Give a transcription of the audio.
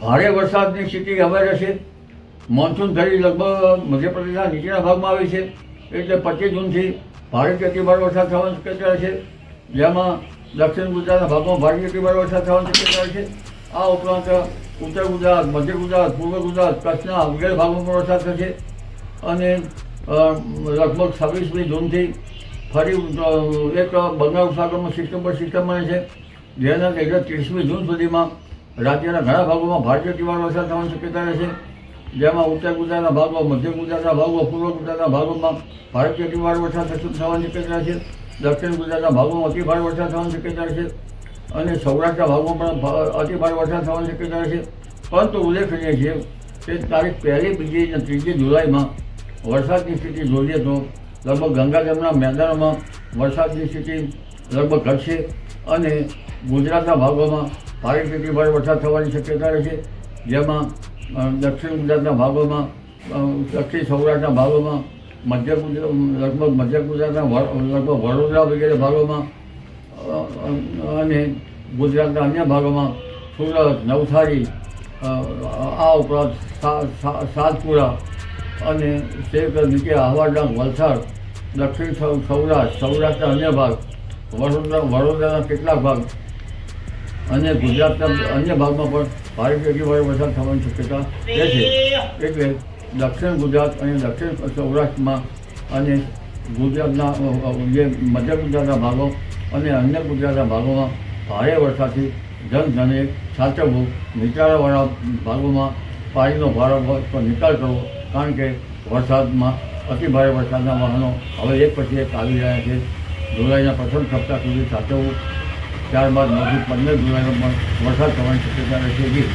ભારે વરસાદની સ્થિતિ હવે રહેશે. મોન્સૂન ઘડી લગભગ મધ્યપ્રદેશના નીચેના ભાગમાં આવી છે. એટલે પચીસ જૂનથી ભારે અતિભારે વરસાદ થવાની શક્યતા છે. જેમાં દક્ષિણ ગુજરાતના ભાગમાં ભારે અતિભારે વરસાદ થવાની શક્યતા છે. આ ઉપરાંત ઉત્તર ગુજરાત, મધ્ય ગુજરાત, પૂર્વ ગુજરાત, કચ્છના વગેરે ભાગમાં પણ વરસાદ થશે. અને લગભગ છવ્વીસમી જૂનથી ફરી એક બંગાળ ઉપસાગરમાં સિસ્ટમ પર સિસ્ટમ બને છે. જેના લીધે ત્રીસમી જૂન સુધીમાં રાજ્યના ઘણા ભાગોમાં ભારે અતિભારે વરસાદ થવાની શક્યતા રહેશે જેમાં ઉત્તર ગુજરાતના ભાગો મધ્ય ગુજરાતના ભાગો પૂર્વ ગુજરાતના ભાગોમાં ભારતીય અતિભારે વરસાદ થવાની શક્યતા છે. દક્ષિણ ગુજરાતના ભાગોમાં અતિભારે વરસાદ થવાની શક્યતા છે. અને સૌરાષ્ટ્રના ભાગોમાં પણ અતિ ભારે વરસાદ થવાની શક્યતા છે. પરંતુ ઉલ્લેખનીય છે કે તારીખ પહેલી, બીજી અને ત્રીજી જુલાઈમાં વરસાદની સ્થિતિ જોઈએ તો લગભગ ગંગાધામના મેદાનોમાં વરસાદની સ્થિતિ લગભગ ઘટશે. અને ગુજરાતના ભાગોમાં ભારે અતિભારે વરસાદ થવાની શક્યતા રહેશે જેમાં દક્ષિણ ગુજરાતના ભાગોમાં દક્ષિણ સૌરાષ્ટ્રના ભાગોમાં, મધ્ય ગુજરાત, લગભગ મધ્ય ગુજરાતના લગભગ વડોદરા વગેરે ભાગોમાં અને ગુજરાતના અન્ય ભાગોમાં સુરત, નવસારી આ ઉપરાંત સાતપુરા અને તે નીચે આહવાડાંગ વલસાડ, દક્ષિણ સૌરાષ્ટ્ર, સૌરાષ્ટ્રના અન્ય ભાગ, વડોદરા, વડોદરાના કેટલાક ભાગ અને ગુજરાતના અન્ય ભાગમાં પણ ભારે અતિભારે વરસાદ થવાની શક્યતા રહેશે એટલે દક્ષિણ ગુજરાત અને દક્ષિણ સૌરાષ્ટ્રમાં અને ગુજરાતના જે મધ્ય ગુજરાતના ભાગો અને અન્ય ગુજરાતના ભાગોમાં ભારે વરસાદથી જનધને સાચવવું નીચાણવાળા ભાગોમાં પાણીનો ભારો નિકાલ કરવો કારણ કે વરસાદમાં અતિ ભારે વરસાદના વાહનો હવે એક પછી એક આવી રહ્યા છે. જુલાઈના પ્રથમ સપ્તાહ સુધી સાચવવું ત્યારબાદ નવથી પંદર જુલાઈનો પણ વરસાદ થવાની શક્યતા રહેશે જી